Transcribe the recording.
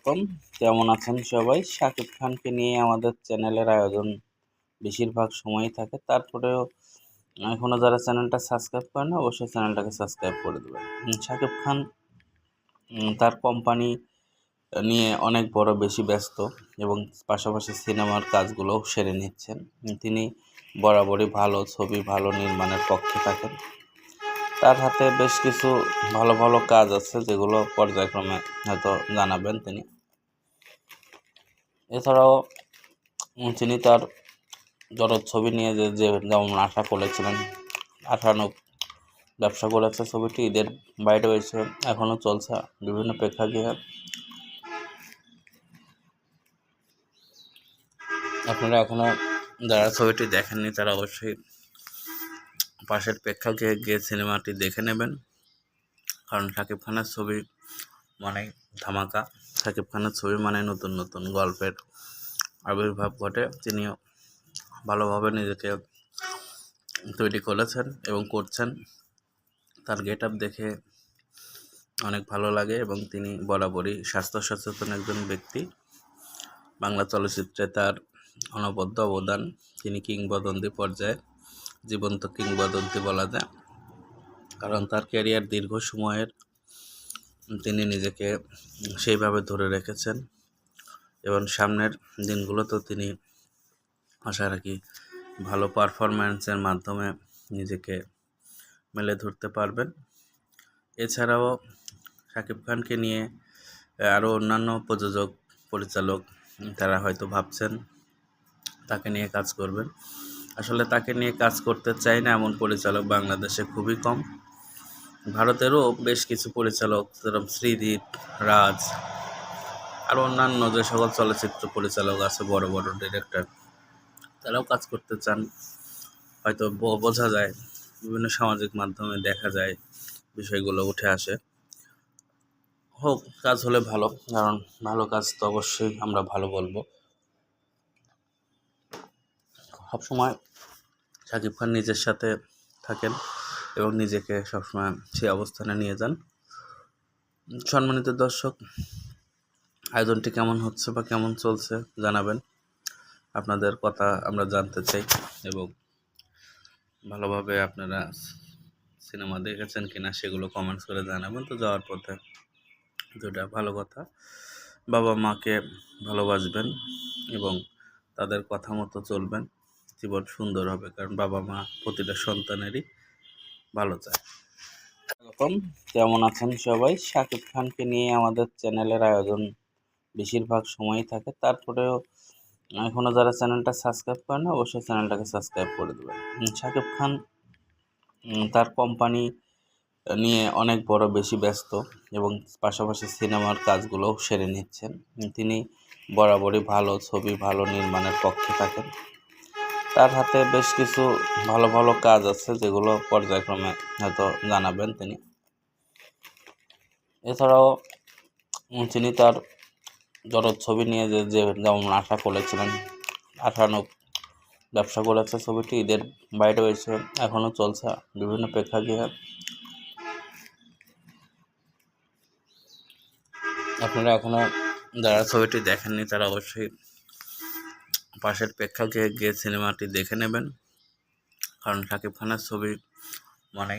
স্বাগতম। কেমন আছেন সবাই? শাকিব খানকে নিয়ে আমাদের চ্যানেলের আয়োজন বেশিরভাগ সময়ই থাকে। তারপরেও এখনও যারা চ্যানেলটা সাবস্ক্রাইব করে না, অবশ্যই চ্যানেলটাকে সাবস্ক্রাইব করে দেবেন। শাকিব খান তার কোম্পানি নিয়ে অনেক বড় বেশি ব্যস্ত এবং পাশাপাশি সিনেমার কাজগুলোও সেরে নিচ্ছেন। তিনি বরাবরই ভালো ছবি, ভালো নির্মাণের পক্ষে থাকেন। তার হাতে বেশ কিছু ভালো ভালো কাজ আছে, যেগুলো পর্যায়ক্রমে হয়তো জানাবেন তিনি। এছাড়াও তিনি তার জরদ ছবি নিয়ে যে যে যেমন আশা করেছিলেন আশানুক ব্যবসা করেছে ছবিটি, ঈদের বাইরে হয়েছে, এখনও চলছে, বিভিন্ন প্রেক্ষাগৃহে। আপনারা এখনও যারা ছবিটি দেখেননি, তারা অবশ্যই পাশের প্রেক্ষাগৃহে গিয়ে সিনেমাটি দেখে নেবেন। কারণ শাকিব খানের ছবি মানে ধামাকা। শাকিব খানের ছবি মানে নতুন নতুন গল্পের আবির্ভাব ঘটে। তিনিও ভালোভাবে নিজেকে তৈরি করেছেন এবং করছেন। তার গেট আপ দেখে অনেক ভালো লাগে এবং তিনি বরাবরই স্বাস্থ্য সচেতন একজন ব্যক্তি। বাংলা চলচ্চিত্রে তার অনবদ্য অবদান, তিনি কিংবদন্তি পর্যায়ে জীবন্ত কিংবদন্তি বলা যায়। কারণ তার ক্যারিয়ার দীর্ঘ সময়ের। তিনি নিজেকে সেইভাবে ধরে রেখেছেন। এবং সামনের দিনগুলোতেও তিনি আশা রাখি ভালো পারফরম্যান্সের মাধ্যমে নিজেকে মেলে ধরতে পারবেন। এছাড়াও শাকিব খানকে নিয়ে আরও অন্যান্য প্রযোজক, পরিচালক তারা হয়তো ভাবছেন, তাকে নিয়ে কাজ করবেন। আসলে তাকে নিয়ে কাজ করতে চাই না এমন পরিচালক বাংলাদেশে খুবই কম। ভারতেরও বেশ কিছু পরিচালক, যেরকম শ্রীদীপ, রাজ, আর অন্যান্য যে সকল চলচ্চিত্র পরিচালক আছে, বড় বড় ডিরেক্টর তারাও কাজ করতে চান। হয়তো বোঝা যায়, বিভিন্ন সামাজিক মাধ্যমে দেখা যায়, বিষয়গুলো উঠে আসে। হোক, কাজ হলে ভালো, কারণ ভালো কাজ তো অবশ্যই আমরা ভালো বলব। সবসময় শাকিব খান নিজের সাথে থাকেন এবং নিজেকে সবসময় সেই অবস্থানে নিয়ে যান। সম্মানিত দর্শক, আয়োজনটি কেমন হচ্ছে বা কেমন চলছে জানাবেন। আপনাদের কথা আমরা জানতে চাই এবং ভালোভাবে আপনারা সিনেমা দেখেছেন কিনা সেগুলো কমেন্টস করে জানাবেন। তো যাওয়ার পথে দুটা ভালো কথা বাবা মাকে ভালোবাসবেন এবং তাদের কথা মতো চলবেন। জীবন সুন্দর হবে, কারণ বাবা মা প্রতিটা সন্তানেরই ভালো চায়। স্বাগতম কেমন আছেন সবাই? শাকিব খানকে নিয়ে আমাদের চ্যানেলের আয়োজন বেশিরভাগ সময়ই থাকে। তারপরেও এখনও যারা চ্যানেলটা সাবস্ক্রাইব করে না, অবশ্যই চ্যানেলটাকে সাবস্ক্রাইব করে দেবেন। শাকিব খান তার কোম্পানি নিয়ে অনেক বড় বেশি ব্যস্ত এবং পাশাপাশি সিনেমার কাজগুলোও সেরে নিচ্ছেন। তিনি বরাবরই ভালো ছবি, ভালো নির্মাণের পক্ষে থাকেন। তার হাতে বেশ কিছু ভালো ভালো কাজ আছে, যেগুলো পর্যায়ক্রমে হয়তো জানাবেন তিনি। এছাড়াও তিনি তার জরদ ছবি নিয়ে যে যে যেমন আশা করেছিলেন, আশানুক ব্যবসা করেছে ছবিটি, ঈদের বাইরে হয়েছে এখনও চলছে বিভিন্ন প্রেক্ষাগৃহে। আপনারা এখনও যারা ছবিটি দেখেননি, তারা অবশ্যই পাশের প্রেক্ষাগৃহে গিয়ে সিনেমাটি দেখে নেবেন। কারণ শাকিব খানের ছবি